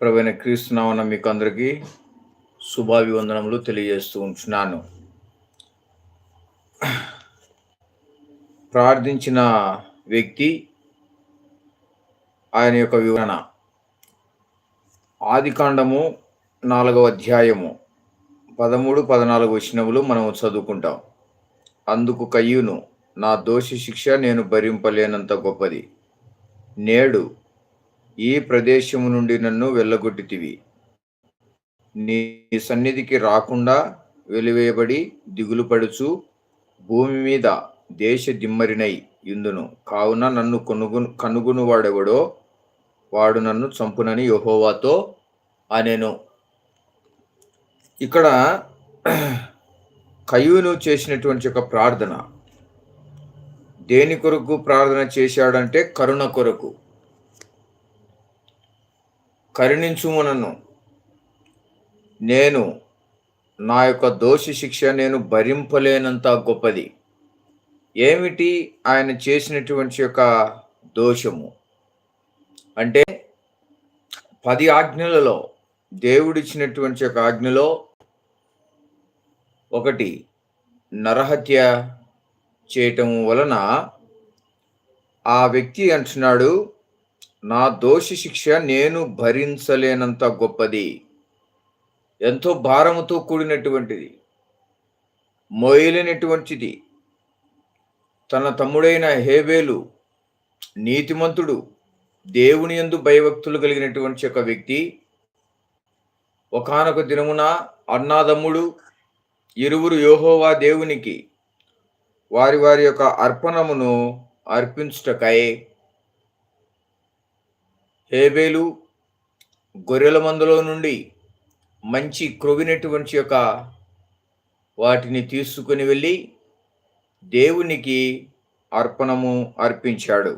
ప్రవీణ క్రీస్తునామన మీకు అందరికీ శుభాభివందనములు తెలియజేస్తూ ఉంటున్నాను. ప్రార్థించిన వ్యక్తి ఆయన యొక్క వివరణ. ఆదికాండము నాలుగవ అధ్యాయము పదమూడు పద్నాలుగు వచ్చినములు మనం చదువుకుంటాం. అందుకు కయ్యూను నా దోషి శిక్ష నేను భరింపలేనంత గొప్పది. నేడు ఈ ప్రదేశము నుండి నన్ను వెళ్ళగొట్టితివి. నీ సన్నిధికి రాకుండా వెలివేయబడి దిగులు పడుచు భూమి మీద దేశ దిమ్మరినై ఇందును కావున నన్ను కొనుగొను కనుగొను వాడెవడో వాడు నన్ను చంపునని యహోవాతో అనేను. ఇక్కడ కయును చేసినటువంటి ఒక ప్రార్థన. దేని కొరకు ప్రార్థన చేశాడంటే కరుణ కొరకు. కరుణించుము నేను నా యొక్క దోషి శిక్ష నేను భరింపలేనంత గొప్పది. ఏమిటి ఆయన చేసినటువంటి యొక్క దోషము? అంటే పది ఆజ్ఞలలో దేవుడిచ్చినటువంటి యొక్క ఆజ్ఞలో ఒకటి నరహత్య చేయటం వలన ఆ వ్యక్తి అంటున్నాడు నా దోషి శిక్ష నేను భరించలేనంత గొప్పది. ఎంతో భారముతో కూడినటువంటిది. మోయలేనటువంటిది తన తమ్ముడైన హేబేలు నీతిమంతుడు దేవుని యందు భయభక్తులు కలిగినటువంటి ఒక వ్యక్తి. ఒకానొక దినమున అన్నాదమ్ముడు ఇరువురు యోహోవా దేవునికి వారి వారి యొక్క అర్పణమును అర్పించుటకై హేబేలు గొర్రెల మందులో నుండి మంచి క్రొవినటువంటి యొక్క వాటిని తీసుకుని వెళ్ళి దేవునికి అర్పణము అర్పించాడు.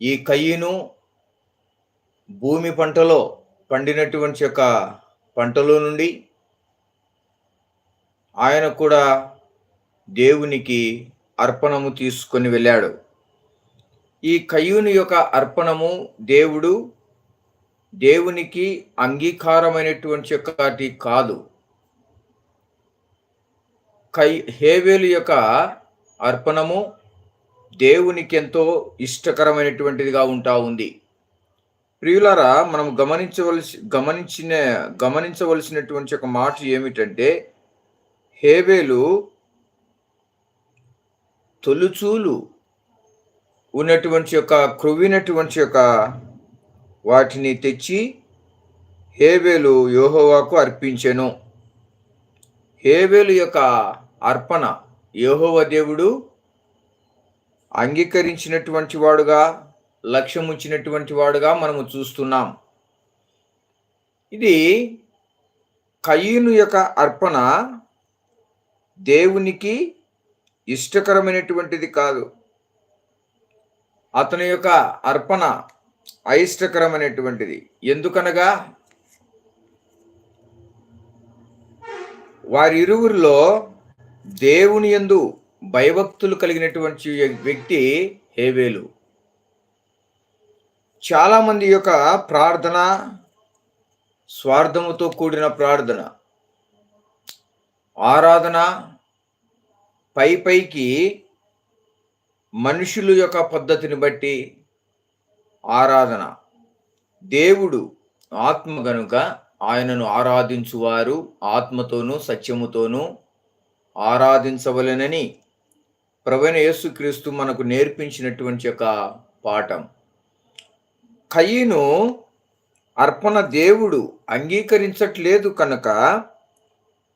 ఈ కయ్యను భూమి పంటలో పండినటువంటి యొక్క పంటలో నుండి ఆయన కూడా దేవునికి అర్పణము తీసుకొని వెళ్ళాడు. ఈ కయ్యూని యొక్క అర్పణము దేవుడు దేవునికి అంగీకారమైనటువంటి యొక్కటి కాదు. కై హేవేలు యొక్క అర్పణము దేవునికి ఎంతో ఇష్టకరమైనటువంటిదిగా ఉంటా ఉంది. ప్రియులారా మనం గమనించవలసి గమనించిన గమనించవలసినటువంటి ఒక మాట ఏమిటంటే హేవేలు తొలుచూలు ఉన్నటువంటి యొక్క క్రొవ్వినటువంటి యొక్క వాటిని తెచ్చి హేబేలు యోహోవాకు అర్పించెను. హేబేలు యొక్క అర్పణ యోహోవ దేవుడు అంగీకరించినటువంటి వాడుగా లక్ష్యం ఉంచినటువంటి వాడుగా మనము చూస్తున్నాం. ఇది కయ్యూను యొక్క అర్పణ దేవునికి ఇష్టకరమైనటువంటిది కాదు. అతని యొక్క అర్పణ అయిష్టకరమైనటువంటిది. ఎందుకనగా వారిరువురిలో దేవుని యందు భయభక్తులు కలిగినటువంటి వ్యక్తి హేవేలు చాలామంది యొక్క ప్రార్థన స్వార్థముతో కూడిన ప్రార్థన ఆరాధన పై పైకి మనుషుల యొక్క పద్ధతిని బట్టి ఆరాధన. దేవుడు ఆత్మ గనుక ఆయనను ఆరాధించువారు ఆత్మతోనూ సత్యముతోనూ ఆరాధించవలెనని ప్రవీణ యేసుక్రీస్తు మనకు నేర్పించినటువంటి యొక్క పాఠం. కయ్యను అర్పణ దేవుడు అంగీకరించట్లేదు కనుక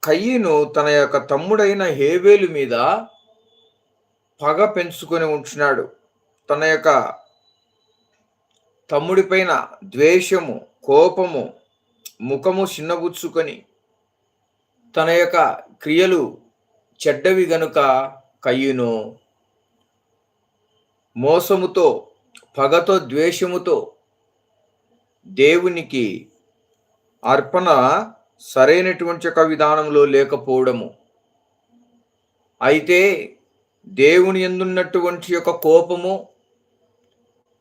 కయ్యను తన యొక్క తమ్ముడైన హేవేలు మీద పగ పెంచుకొని ఉంటున్నాడు తన యొక్క తమ్ముడిపైన ద్వేషము కోపము ముఖము చిన్నబుచ్చుకొని తన యొక్క క్రియలు చెడ్డవి గనుక కయ్యును. మోసముతో పగతో ద్వేషముతో దేవునికి అర్పణ సరైనటువంటి ఒక విధానంలో లేకపోవడము. అయితే దేవుని ఎందున్నటువంటి యొక్క కోపము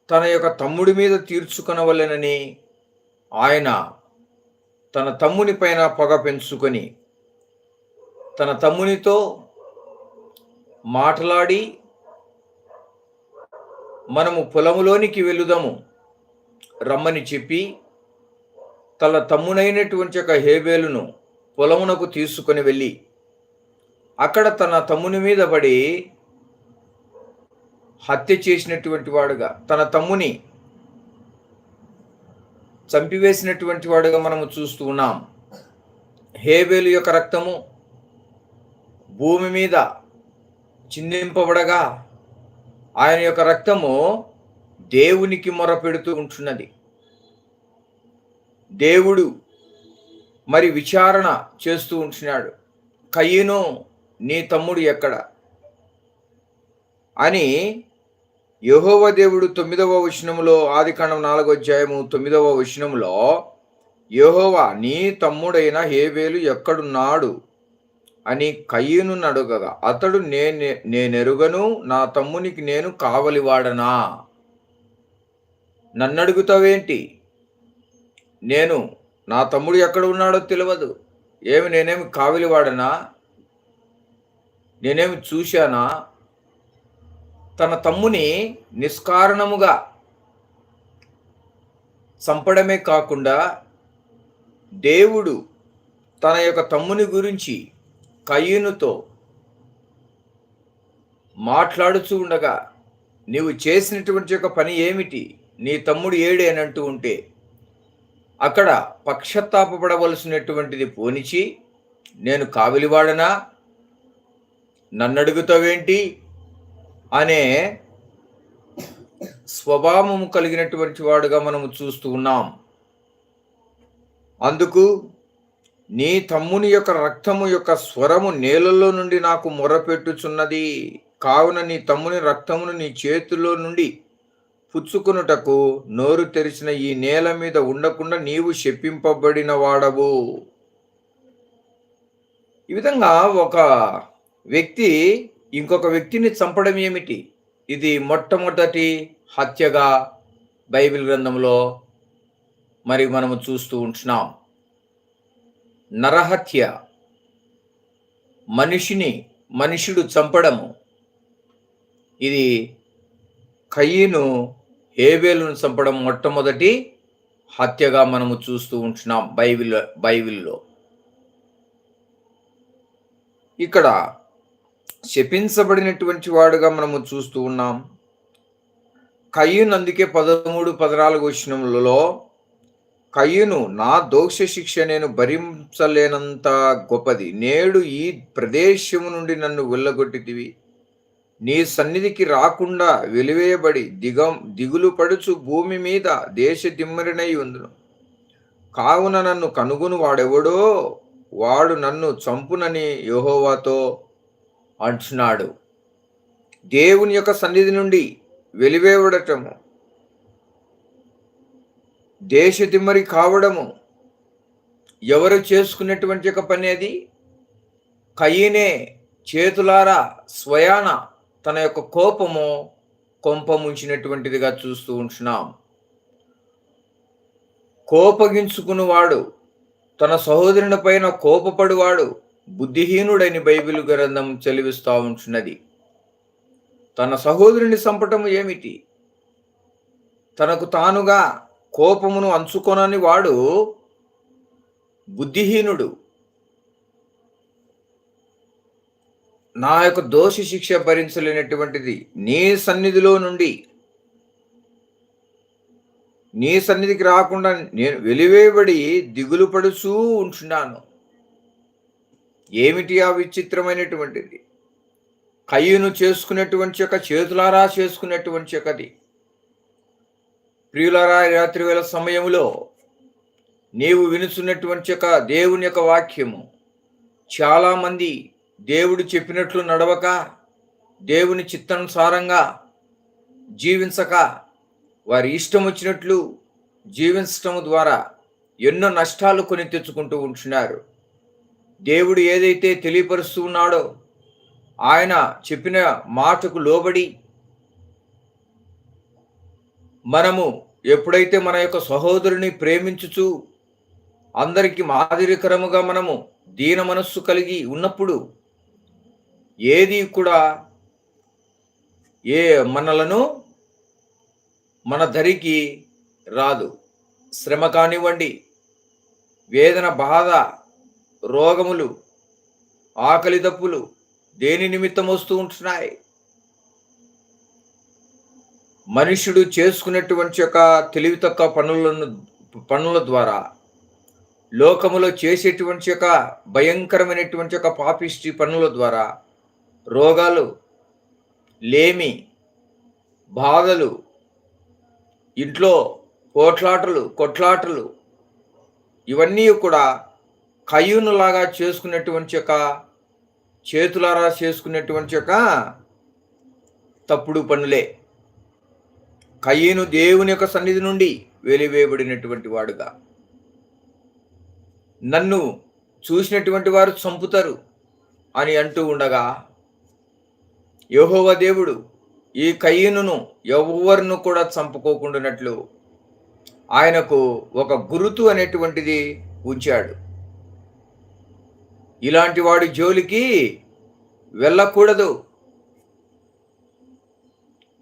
తన యొక్క తమ్ముడి మీద తీర్చుకొనవలెనని ఆయన తన తమ్ముని పైన పగ పెంచుకొని తన తమ్మునితో మాట్లాడి మనము పొలములోనికి వెళుదాము రమ్మని చెప్పి తన తమ్మునైనటువంటి ఒక హేబేలును పొలమునకు తీసుకొని వెళ్ళి అక్కడ తన తమ్ముని మీద పడి హత్య చేసినటువంటి వాడుగా తన తమ్ముని చంపివేసినటువంటి వాడుగా మనము చూస్తూ ఉన్నాం. హేబేలు యొక్క రక్తము భూమి మీద చిందింపబడగా ఆయన యొక్క రక్తము దేవునికి మొరపెడుతూ ఉంటున్నది. దేవుడు మరి విచారణ చేస్తూ ఉంటున్నాడు. కయ్యను నీ తమ్ముడు ఎక్కడ? అని యహోవ దేవుడు తొమ్మిదవ వచనములో ఆదికాండం నాలుగో అధ్యాయము తొమ్మిదవ వచనములో యహోవ నీ తమ్ముడైన హేవేలు ఎక్కడున్నాడు? అని కయ్యను అడుగగా అతడు నేను నేనెరుగను నా తమ్మునికి నేను కావలివాడనా? నన్నడుగుతావేంటి? నేను నా తమ్ముడు ఎక్కడ ఉన్నాడో తెలియదు ఏమి నేనేమి కావలివాడనా? నేనేమి చూశానా? తన తమ్ముని నిష్కారణముగా చంపడమే కాకుండా దేవుడు తన యొక్క తమ్ముని గురించి కయ్యూనుతో మాట్లాడుచూ ఉండగా నీవు చేసినటువంటి యొక్క పని ఏమిటి? నీ తమ్ముడు ఏడే? అని అంటూ ఉంటే అక్కడ పక్షత్తాపడవలసినటువంటిది పోనిచి నేను కావిలివాడనా? నన్నడుగుతావేంటి? అనే స్వభావము కలిగినటువంటి వాడుగా మనము చూస్తూ ఉన్నాం. అందుకు నీ తమ్ముని యొక్క రక్తము యొక్క స్వరము నేలలో నుండి నాకు మొరపెట్టుచున్నది. కావున నీ తమ్ముని రక్తమును నీ చేతిలో నుండి పుచ్చుకునుటకు నోరు తెరిచిన ఈ నేల మీద ఉండకుండా నీవు శప్పింపబడిన వాడవు. ఈ విధంగా ఒక వ్యక్తి ఇంకొక వ్యక్తిని చంపడం ఏమిటి? ఇది మొట్టమొదటి హత్యగా బైబిల్ గ్రంథంలో మరి మనము చూస్తూ ఉంటున్నాం. నరహత్య మనిషిని మనుషుడు చంపడము. ఇది కయ్యను హేబేలును చంపడం మొట్టమొదటి హత్యగా మనము చూస్తూ ఉంటున్నాం బైబిల్ బైబిల్లో. ఇక్కడ శపించబడినటువంటి వాడుగా మనము చూస్తూ ఉన్నాం. కయ్యను అందుకే పదమూడు పదనాలుగు వచనములలో కయ్యూను నా దోష శిక్ష నేను భరించలేనంత గొప్పది. నేడు ఈ ప్రదేశము నుండి నన్ను వెళ్ళగొట్టితివి. నీ సన్నిధికి రాకుండా వెలివేయబడి దిగం దిగులు పడుచు భూమి మీద దేశ దిమ్మరినై ఉందును. కావున నన్ను కనుగొను వాడెవడో వాడు నన్ను చంపునని యహోవాతో అంటున్నాడు. దేవుని యొక్క సన్నిధి నుండి వెలివేవడటము దేశ దిమ్మరి కావడము ఎవరు చేసుకున్నటువంటి యొక్క పని అది? కయ్యనే చేతులారా స్వయాన తన యొక్క కోపము కొంపముంచినటువంటిదిగా చూస్తూ ఉంటున్నాం. కోపగించుకున్నవాడు తన సహోదరుని పైన కోపపడువాడు బుద్ధిహీనుడని బైబిల్ గ్రంథం చెలివిస్తూ ఉంటున్నది తన సహోదరుని సంపటము ఏమిటి? తనకు తానుగా కోపమును అంచుకొనని వాడు బుద్ధిహీనుడు. నా యొక్క దోష శిక్ష భరించలేనటువంటిది నీ సన్నిధిలో నుండి. నీ సన్నిధికి రాకుండా నేను వెలివేయబడి దిగులు పడుచూ ఉంటున్నాను ఏమిటి ఆ విచిత్రమైనటువంటిది? కయ్యను చేసుకునేటువంటి యొక్క చేతులారా చేసుకునేటువంటి యొక్కది ప్రియులారా రాత్రి వేళ సమయంలో నీవు వినుచున్నటువంటి యొక్క దేవుని యొక్క వాక్యము. చాలామంది దేవుడు చెప్పినట్లు నడవక దేవుని చిత్తానుసారంగా జీవించక వారి ఇష్టం వచ్చినట్లు జీవించటం ద్వారా ఎన్నో నష్టాలు కొని తెచ్చుకుంటూ ఉంటున్నారు. దేవుడు ఏదైతే తెలియపరుస్తూ ఉన్నాడో ఆయన చెప్పిన మాటకు లోబడి మనము ఎప్పుడైతే మన యొక్క సహోదరుని ప్రేమించుచు అందరికీ మాదిరికరముగా మనము దీన మనస్సు కలిగి ఉన్నప్పుడు ఏది కూడా ఏ మనలను మన ధరికి రాదు. శ్రమ కానివ్వండి వేదన బాధ రోగములు ఆకలి దప్పులు దేని నిమిత్తం వస్తూ ఉంటున్నాయి? మనుష్యుడు చేసుకునేటువంటి యొక్క తెలివి తక్కువ పనులను పనుల ద్వారా లోకములో చేసేటువంటి యొక్క భయంకరమైనటువంటి యొక్క పాపిష్టి పనుల ద్వారా రోగాలు లేమి బాధలు ఇంట్లో పోట్లాటలు కొట్లాటలు ఇవన్నీ కూడా కయ్యూనులాగా చేసుకున్నటువంటి యొక్క చేతులారా చేసుకున్నటువంటి యొక్క తప్పుడు పనులే. కయ్యను దేవుని యొక్క సన్నిధి నుండి వెలివేయబడినటువంటి వాడుగా. నన్ను చూసినటువంటి వారు చంపుతారు అని అంటూ ఉండగా యహోవ దేవుడు ఈ కయ్యను ఎవరిను కూడా చంపుకోకుండానట్లు ఆయనకు ఒక గురుతు అనేటువంటిది ఉంచాడు. ఇలాంటి వాడి జోలికి వెళ్ళకూడదు.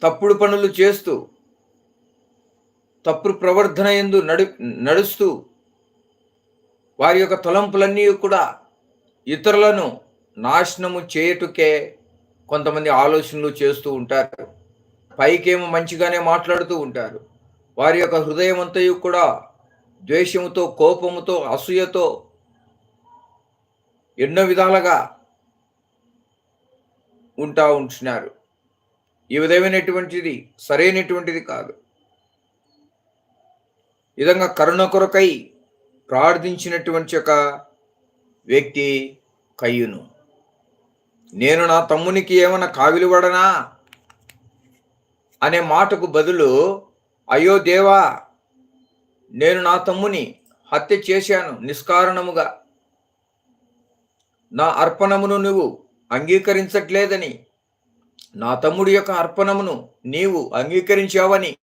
తప్పుడు పనులు చేస్తూ తప్పుడు ప్రవర్ధన ఎందు నడు నడుస్తూ వారి యొక్క తలంపులన్నీ కూడా ఇతరులను నాశనము చేయుటకే కొంతమంది ఆలోచనలు చేస్తూ ఉంటారు. పైకేమో మంచిగానే మాట్లాడుతూ ఉంటారు. వారి యొక్క హృదయం అంతయు కూడా ద్వేషముతో కోపముతో అసూయతో ఎన్నో విధాలుగా ఉంటా ఉంటున్నారు ఈ విధమైనటువంటిది సరైనటువంటిది కాదు. విధంగా కరుణ కొరకై ప్రార్థించినటువంటి ఒక వ్యక్తి కయ్యును. నేను నా తమ్మునికి ఏమైనా కావిలివడనా అనే మాటకు బదులు అయ్యో దేవా నేను నా తమ్ముని హత్య చేశాను నిష్కారణముగా. నా అర్పణమును నువ్వు అంగీకరించట్లేదని. నా తమ్ముడి యొక్క అర్పణమును నీవు అంగీకరించావని.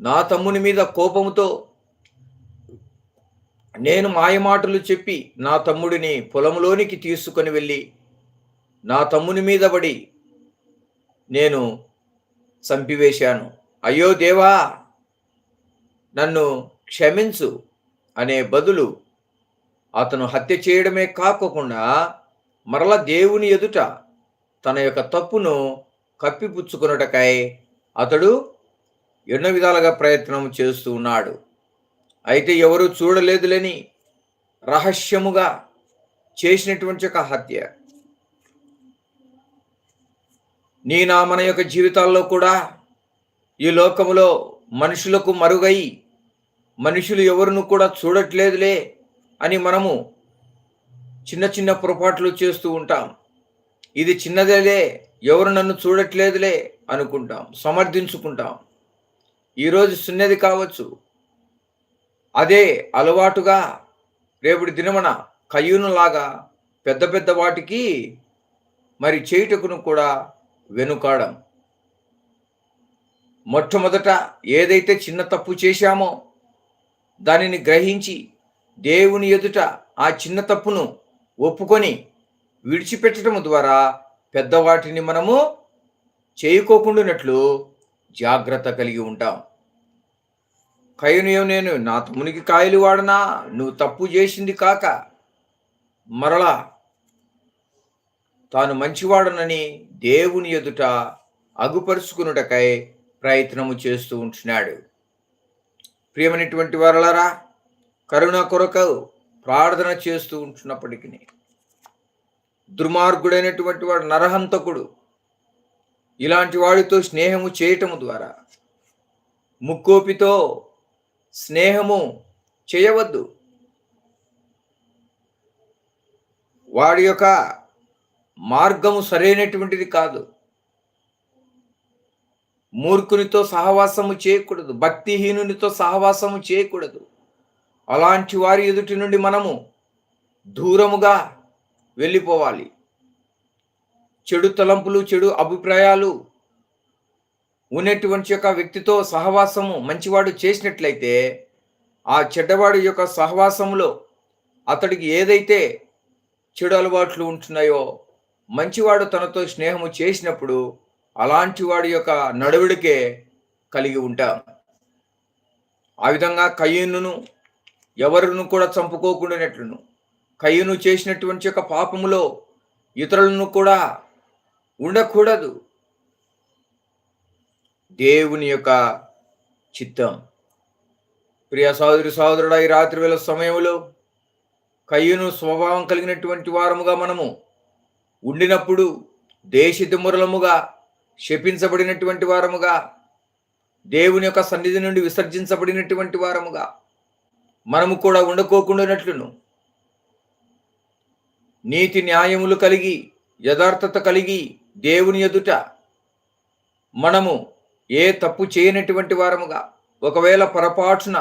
నా తమ్ముని మీద కోపముతో నేను మాయమాటలు చెప్పి నా తమ్ముడిని పొలంలోనికి తీసుకొని వెళ్ళి నా తమ్ముని మీద పడి నేను చంపివేశాను. అయ్యో దేవా నన్ను క్షమించు అనే బదులు అతను హత్య చేయడమే కాకుండా మరల దేవుని ఎదుట తన యొక్క తప్పును కప్పిపుచ్చుకున్నటకై అతడు ఎన్నో విధాలుగా ప్రయత్నం చేస్తూ ఉన్నాడు. అయితే ఎవరు చూడలేదులేని రహస్యముగా చేసినటువంటి ఒక హత్య. నీ నా మన యొక్క జీవితాల్లో కూడా ఈ లోకములో మనుషులకు మరుగై మనుషులు ఎవరును కూడా చూడట్లేదులే. అని మనము చిన్న చిన్న పొరపాట్లు చేస్తూ ఉంటాం. ఇది చిన్నదేలే ఎవరు నన్ను చూడట్లేదులే అనుకుంటాం సమర్థించుకుంటాం. ఈరోజు చిన్నది కావచ్చు. అదే అలవాటుగా రేపటి దినమన కయ్యూనులాగా పెద్ద పెద్ద వాటికి మరి చేయుటకును కూడా వెనుకాడం. మొట్టమొదట ఏదైతే చిన్న తప్పు చేశామో దానిని గ్రహించి దేవుని ఎదుట ఆ చిన్న తప్పును ఒప్పుకొని విడిచిపెట్టడం ద్వారా పెద్దవాటిని మనము చేయకోకుండానట్లు జాగ్రత్త కలిగి ఉంటాం. కయ్యను నేను నా తమ్మునికి కాయలు వాడనా? నువ్వు తప్పు చేసింది కాక మరలా తాను మంచివాడనని దేవుని ఎదుట అగుపరుచుకున్నటకై ప్రయత్నము చేస్తూ ఉంటున్నాడు. ప్రియమైనటువంటి వారలారా కరుణ కొరకు ప్రార్థన చేస్తూ ఉంటున్నప్పటికీ దుర్మార్గుడైనటువంటి వాడు నరహంతకుడు. ఇలాంటి వాడితో స్నేహము చేయటము ద్వారా ముక్కోపితో స్నేహము చేయవద్దు. వాడి యొక్క మార్గము సరైనటువంటిది కాదు. మూర్ఖునితో సహవాసము చేయకూడదు భక్తిహీనునితో సహవాసము చేయకూడదు. అలాంటి వారి ఎదుటి నుండి మనము దూరముగా వెళ్ళిపోవాలి. చెడు తలంపులు చెడు అభిప్రాయాలు ఉన్నటువంటి యొక్క వ్యక్తితో సహవాసము మంచివాడు చేసినట్లయితే ఆ చెడ్డవాడి యొక్క సహవాసంలో అతడికి ఏదైతే చెడు అలవాట్లు ఉంటున్నాయో మంచివాడు తనతో స్నేహము చేసినప్పుడు అలాంటి వాడి యొక్క నడవడికే కలిగి ఉంటాం. ఆ విధంగా కయ్యూను ఎవరిను కూడా చంపుకోకుండానట్లును? కయ్యను చేసినటువంటి యొక్క పాపములో ఇతరులను కూడా ఉండకూడదు. దేవుని యొక్క చిత్తం. ప్రియ సోదరి సోదరుడ ఈ రాత్రి వేళ సమయంలో కయ్యను స్వభావం కలిగినటువంటి వారముగా మనము ఉండినప్పుడు దేశితుమురలముగా శపించబడినటువంటి వారముగా దేవుని యొక్క సన్నిధి నుండి విసర్జించబడినటువంటి వారముగా మనము కూడా ఉండకోకుండానట్లును నీతి న్యాయములు కలిగి యథార్థత కలిగి దేవుని ఎదుట మనము ఏ తప్పు చేయనటువంటి వారముగా ఒకవేళ పొరపాటున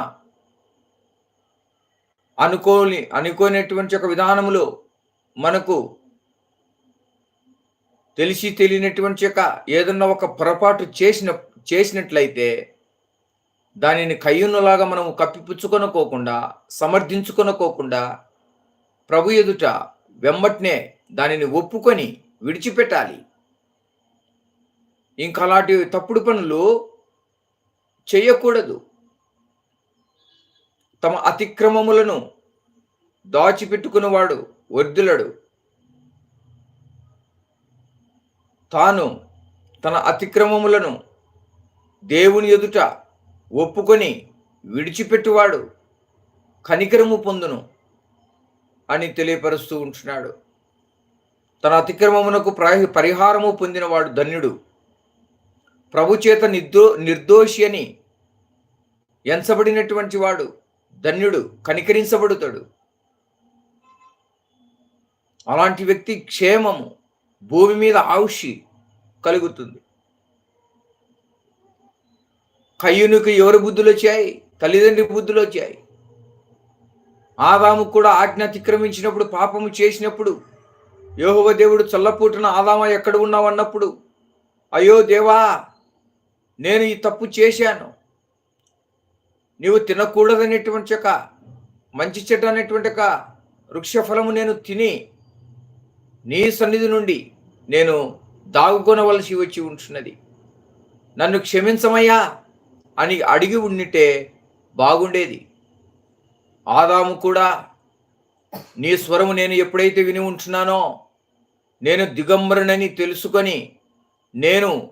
అనుకోని అనుకోనటువంటి ఒక విధానములో మనకు తెలిసి తెలియనటువంటి యొక్క ఏదన్నా ఒక పొరపాటు చేసిన చేసినట్లయితే దానిని కయ్యున్నలాగా మనము కప్పిపుచ్చుకొనుకోకుండా సమర్థించుకొనుకోకుండా ప్రభు ఎదుట వెమ్మట్నే దానిని ఒప్పుకొని విడిచిపెట్టాలి. ఇంకా అలాంటి తప్పుడు పనులు చేయకూడదు. తమ అతిక్రమములను దాచిపెట్టుకున్నవాడు వర్ధులడు తాను తన అతిక్రమములను దేవుని ఎదుట ఒప్పుకొని విడిచిపెట్టువాడు కనికరము పొందును అని తెలియపరుస్తూ ఉంటున్నాడు. తన అతిక్రమమునకు పరిహారము పొందినవాడు ధన్యుడు. ప్రభుచేత నిర్దో నిర్దోషి అని ఎంచబడినటువంటి వాడు ధన్యుడు కనికరించబడుతాడు. అలాంటి వ్యక్తి క్షేమము భూమి మీద ఆవుషి కలుగుతుంది. కయ్యునికి ఎవరి బుద్ధులు వచ్చాయి తల్లిదండ్రి బుద్ధులు వచ్చాయి ఆదాము కూడా ఆజ్ఞ అతిక్రమించినప్పుడు పాపము చేసినప్పుడు యోహవ దేవుడు చల్లపూటన ఆదామ ఎక్కడ ఉన్నావు అన్నప్పుడు అయ్యో దేవా నేను ఈ తప్పు చేశాను. నీవు తినకూడదనేటువంటి ఒక మంచి చెట్టు అనేటువంటి వృక్షఫలము నేను తిని నీ సన్నిధి నుండి నేను దాగుకొనవలసి వచ్చి ఉంటున్నది. నన్ను క్షమించమయ్యా. అని అడిగి ఉండితే బాగుండేది. ఆదాము కూడా నీ స్వరము నేను ఎప్పుడైతే విని ఉంటున్నానో నేను దిగంబరునని తెలుసుకొని నేను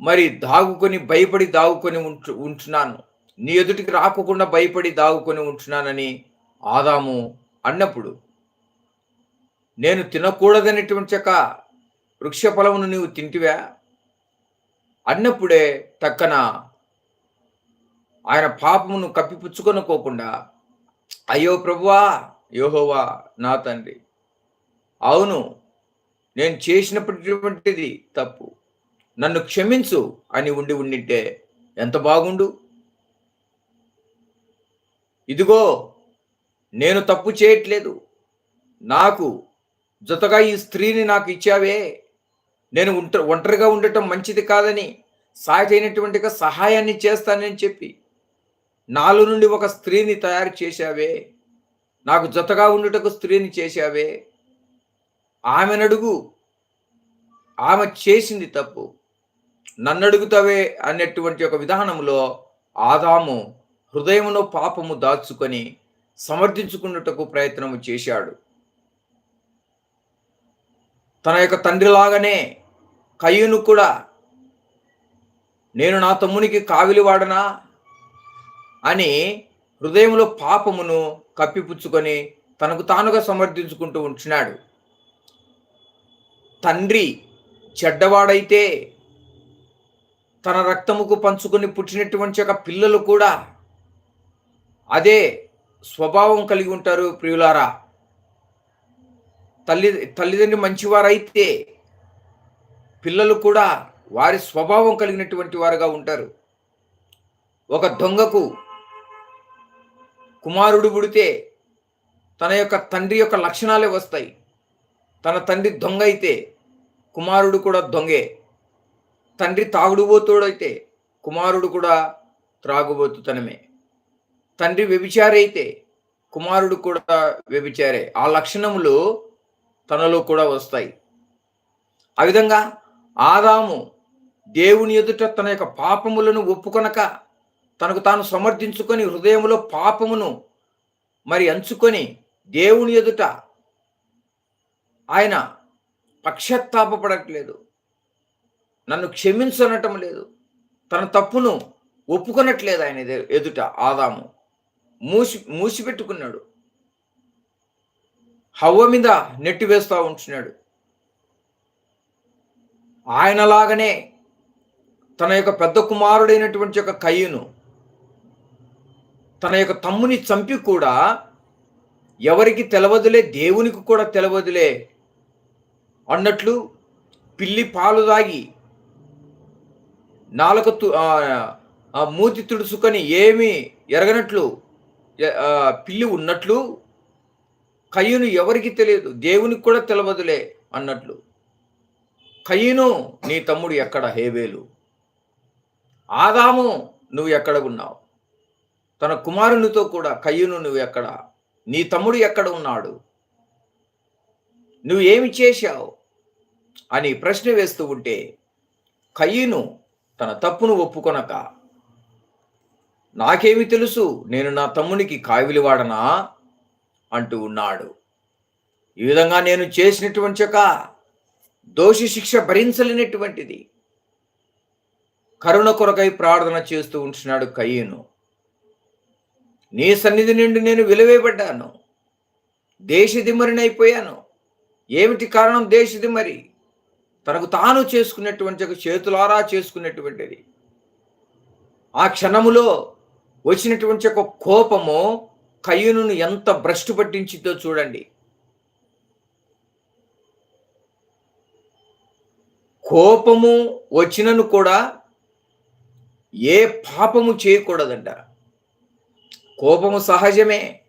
మరి దాగుకొని భయపడి దాగుకొని ఉంటు ఉంటున్నాను. నీ ఎదుటికి రాకుండా భయపడి దాగుకొని ఉంటున్నానని ఆదాము అన్నప్పుడు నేను తినకూడదనేటువంటి యొక్క వృక్ష ఫలమును నీవు తింటివా? అన్నప్పుడే తక్కన ఆయన పాపమును కప్పిపుచ్చుకొనుకోకుండా అయ్యో ప్రభువా యోహోవా నా తండ్రి. అవును నేను చేసినప్పటిటువంటిది తప్పు. నన్ను క్షమించు అని ఉండి ఉండింటే ఎంత బాగుండు? ఇదిగో నేను తప్పు చేయట్లేదు. నాకు జతగా ఈ స్త్రీని నాకు ఇచ్చావే. నేను ఒంటరిగా ఉండటం మంచిది కాదని సాయతైనటువంటి సహాయాన్ని చేస్తానని చెప్పి. నాలుగు నుండి ఒక స్త్రీని తయారు చేశావే. నాకు జతగా ఉండుటకు స్త్రీని చేశావే. ఆమెనడుగు. ఆమె చేసింది తప్పు. నన్నడుగుతావే అనేటువంటి ఒక విధానంలో ఆదాము హృదయములో పాపము దాచుకొని సమర్థించుకున్నటకు ప్రయత్నము చేశాడు. తన యొక్క తండ్రిలాగానే కయ్యును కూడా నేను నా తమ్మునికి కావిలివాడనా? అని హృదయంలో పాపమును కప్పిపుచ్చుకొని తనకు తానుగా సమర్థించుకుంటూ ఉంటున్నాడు తండ్రి చెడ్డవాడైతే తన రక్తముకు పంచుకొని పుట్టినటువంటి యొక్క పిల్లలు కూడా అదే స్వభావం కలిగి ఉంటారు ప్రియులారా. తల్లి తల్లిదండ్రి మంచివారైతే పిల్లలు కూడా వారి స్వభావం కలిగినటువంటి వారుగా ఉంటారు. ఒక దొంగకు కుమారుడు పుడితే తన యొక్క తండ్రి యొక్క లక్షణాలే వస్తాయి. తన తండ్రి దొంగ అయితే కుమారుడు కూడా దొంగే. తండ్రి తాగుడుబోతుడైతే కుమారుడు కూడా త్రాగుబోతుతనమే. తండ్రి వ్యభిచారైతే కుమారుడు కూడా వ్యభిచారే. ఆ లక్షణములు తనలో కూడా వస్తాయి. ఆ విధంగా ఆదాము దేవుని ఎదుట తన యొక్క పాపములను ఒప్పుకొనక తనకు తాను సమర్థించుకొని హృదయంలో పాపమును మరి అంచుకొని దేవుని ఎదుట ఆయన పక్షత్తాపడట్లేదు నన్ను క్షమించనటం లేదు. తన తప్పును ఒప్పుకొనట్లేదు ఆయన ఎదు- ఎదుట ఆదాము. మూసి మూసిపెట్టుకున్నాడు. హవ్వ మీద నెట్టి వేస్తూ ఉంటున్నాడు ఆయనలాగనే తన యొక్క పెద్ద కుమారుడైనటువంటి యొక్క కయ్యను తన యొక్క తమ్ముని చంపి కూడా ఎవరికి తెలవదులే దేవునికి కూడా తెలవదులే అన్నట్లు పిల్లి పాలు తాగి నాలుక తు- ఆ, మూతి తుడుచుకొని ఏమి ఎరగనట్లు పిల్లి ఉన్నట్లు కయ్యను ఎవరికి తెలియదు దేవునికి కూడా తెలవదులే అన్నట్లు. కయ్యను నీ తమ్ముడు ఎక్కడ? హేవేలు ఆదాము నువ్వు ఎక్కడ ఉన్నావు? తన కుమారునితో కూడా కయ్యను నువ్వు ఎక్కడ? నీ తమ్ముడు ఎక్కడ ఉన్నాడు? నువ్వు ఏమి చేశావు? అని ప్రశ్న వేస్తూ ఉంటే కయ్యను తన తప్పును ఒప్పుకొనక నాకేమి తెలుసు? నేను నా తమ్మునికి కావిలివాడనా అంటూ ఉన్నాడు. ఈ విధంగా నేను చేసినటువంటి ఒక దోషి శిక్ష భరించలేనటువంటిది. కరుణ కొరకై ప్రార్థన చేస్తూ ఉంటున్నాడు కయ్యను. నీ సన్నిధి నుండి నేను విలువేయబడ్డాను. దేశదిమ్మరినైపోయాను ఏమిటి కారణం దేశదిమరి? తనకు తాను చేసుకున్నటువంటి ఒక చేతులారా చేసుకున్నటువంటిది. ఆ క్షణములో వచ్చినటువంటి ఒక కోపము కయ్యను ఎంత భ్రష్టు పట్టించిందో చూడండి. కోపము వచ్చినను కూడా ఏ పాపము చేయకూడదంట కోపము సహజమే.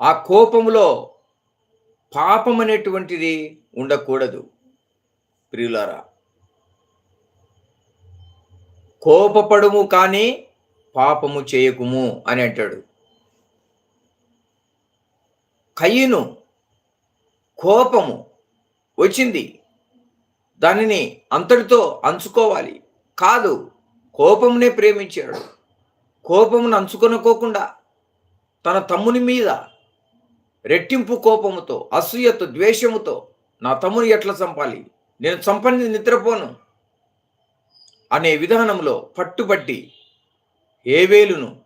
ఆ కోపములో పాపం అనేటువంటిది ఉండకూడదు. ప్రియులారా కోపపడుము కానీ పాపము చేయకుము అని అంటాడు. కయ్యను కోపము వచ్చింది. దానిని అంతటితో అంచుకోవాలి. కాదు కోపమునే ప్రేమించాడు. కోపమును అంచుకొనుకోకుండా తన తమ్ముని మీద రెట్టింపు కోపముతో అసూయతో ద్వేషముతో నా తమ్ముని ఎట్లా చంపాలి? నేను చంపని నిద్రపోను అనే విధానంలో పట్టుబట్టి ఏవేలును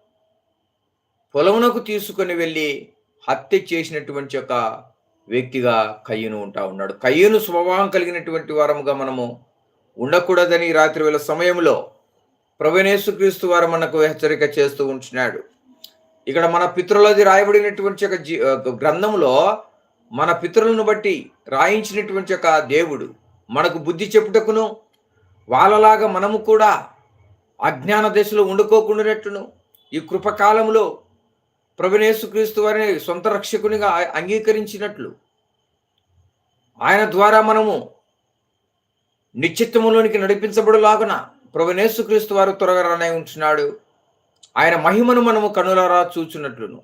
పొలమునకు తీసుకొని వెళ్ళి హత్య చేసినటువంటి ఒక వ్యక్తిగా కయ్యను ఉంటా ఉన్నాడు. కయ్యను స్వభావం కలిగినటువంటి వారముగా మనము ఉండకూడదని రాత్రివేళ రాత్రి వేళ సమయంలో ప్రవీణేసుక్రీస్తు వారు మనకు హెచ్చరిక చేస్తూ ఉంటున్నాడు ఇక్కడ మన పితృలది రాయబడినటువంటి ఒక జీ ఒక గ్రంథంలో మన పితరులను బట్టి రాయించినటువంటి ఒక దేవుడు. మనకు బుద్ధి చెప్పుటకును వాళ్ళలాగా మనము కూడా అజ్ఞాన దశలో ఉండుకోకుండానట్టును ఈ కృపకాలంలో ప్రభునేసుక్రీస్తు వారిని సొంత రక్షకునిగా అంగీకరించినట్లు. ఆయన ద్వారా మనము నిశ్చిత్తములోనికి నడిపించబడులాగున ప్రభునేసుక్రీస్తు వారు త్వరగా రానే ఉంటున్నాడు. ఆయన మహిమను మనము కనులరా చూచున్నట్లును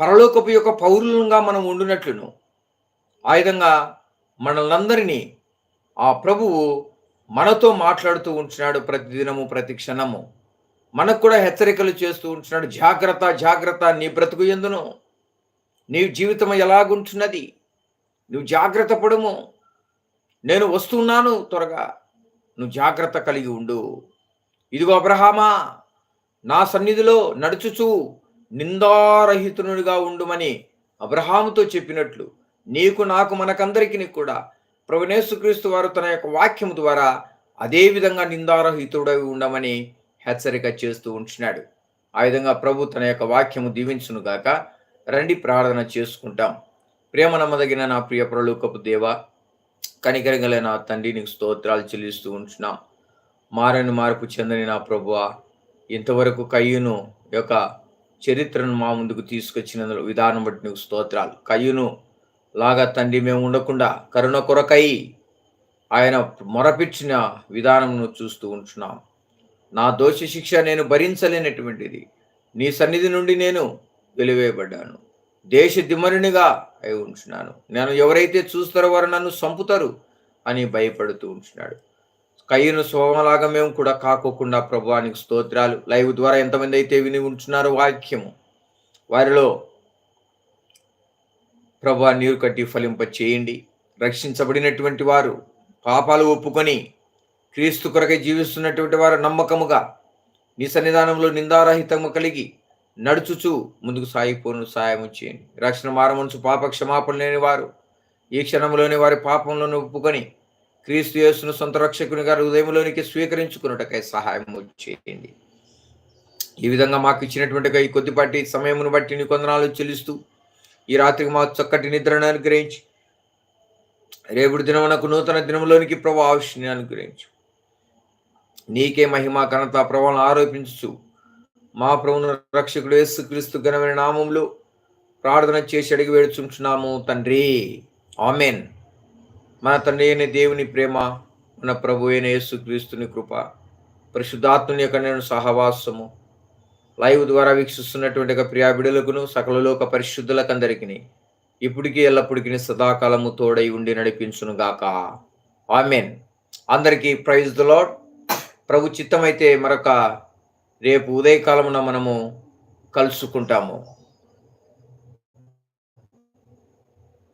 పరలోకపు యొక్క పౌరులంగా మనం ఉండునట్లును. ఆ విధంగా మనల్నందరినీ ఆ ప్రభువు మనతో మాట్లాడుతూ ఉంటున్నాడు ప్రతిదినము ప్రతి క్షణము. మనకు కూడా హెచ్చరికలు చేస్తూ ఉంటున్నాడు. జాగ్రత్త జాగ్రత్త నీ బ్రతుకు ఎందును? నీ జీవితం ఎలాగుంటున్నది? నువ్వు జాగ్రత్త పడుము. నేను వస్తున్నాను త్వరగా. నువ్వు జాగ్రత్త కలిగి ఉండు. ఇదిగో అబ్రహామా నా సన్నిధిలో నడుచుచు నిందారహితునుడిగా ఉండుమని అబ్రహాముతో చెప్పినట్లు నీకు నాకు మనకందరికీ కూడా ప్రభునేసుక్రీస్తు వారు తన యొక్క వాక్యం ద్వారా అదే విధంగా నిందారహితుడై ఉండమని హెచ్చరిక చేస్తూ ఉంటున్నాడు ఆ విధంగా ప్రభు తన యొక్క వాక్యము దీవించునుగాక రండి ప్రార్థన చేసుకుంటాం. ప్రేమ నమ్మదగిన నా ప్రియ ప్రలోకపు దేవ కనికరగల నా తండ్రి నీకు స్తోత్రాలు చెల్లిస్తూ ఉంటున్నాం. మారని మార్పు చెందని నా ప్రభువ ఇంతవరకు కయ్యును యొక్క చరిత్రను మా ముందుకు తీసుకొచ్చినందుకు విధానం బట్టి నీకు స్తోత్రాలు. కయ్యును లాగా తండ్రి మేము ఉండకుండా కరుణ కొరకై ఆయన మొరపిచ్చిన విధానంను చూస్తూ ఉంటున్నాం. నా దోష శిక్ష నేను భరించలేనటువంటిది. నీ సన్నిధి నుండి నేను వెలివేయబడ్డాను. దేశ దిమరునిగా అయి ఉంటున్నాను. నేను ఎవరైతే చూస్తారో వారు నన్ను చంపుతారు అని భయపడుతూ ఉంటున్నాడు. కయ్యను స్వభావంలాగా మేము కూడా కాకోకుండా ప్రభువానికి స్తోత్రాలు. లైవ్ ద్వారా ఎంతమంది అయితే విని ఉంటున్నారో వాక్యము. వారిలో ప్రభు నీరు కట్టి ఫలింప చేయండి రక్షించబడినటువంటి వారు పాపాలు ఒప్పుకొని క్రీస్తు కొరకై జీవిస్తున్నటువంటి వారు నమ్మకముగా నీ సన్నిధానంలో నిందారహితము కలిగి నడుచుచు ముందుకు సాగిపోను సాయం చేయండి. రక్షణ మారముంచు పాప క్షమాపణ లేని వారు. ఈ క్షణంలోని వారి పాపంలోని ఒప్పుకొని క్రీస్తు యేసును సొంత రక్షకుని గారి హృదయంలోనికి స్వీకరించుకున్నటకై సహాయం చేయండి. ఈ విధంగా మాకు ఇచ్చినటువంటి ఈ కొద్దిపాటి సమయమును బట్టి నీ కొందనాలు చెల్లిస్తూ ఈ రాత్రికి మాకు చక్కటి నిద్రను అనుగ్రహించి రేపుడు దినమునకు నూతన దినంలోనికి ప్రభు ఆవిష్ని అనుగ్రహించు. నీకే మహిమ ఘనత ప్రభావం ఆరోపించు మా ప్రభును రక్షకుడు యేసుక్రీస్తు ఘనమైన నామంలో ప్రార్థన చేసి అడిగి వేడుచుంటున్నాము తండ్రి. ఆమెన్. మన తండ్రి అయిన దేవుని ప్రేమ మన ప్రభు అయిన యేసుక్రీస్తుని కృప పరిశుద్ధాత్ముని యొక్క నేను సహవాసము లైవ్ ద్వారా వీక్షిస్తున్నటువంటి ఒక ప్రియా బిడులకును సకలలోక పరిశుద్ధులకందరికీ ఇప్పటికీ ఎల్లప్పటికీ సదాకాలము తోడై ఉండి నడిపించును గాక. ఆమెన్. అందరికీ ప్రైజ్ ద లాడ్ ప్రభు చిత్తమైతే మరొక రేపు ఉదయకాలమున మనము కలుసుకుంటాము.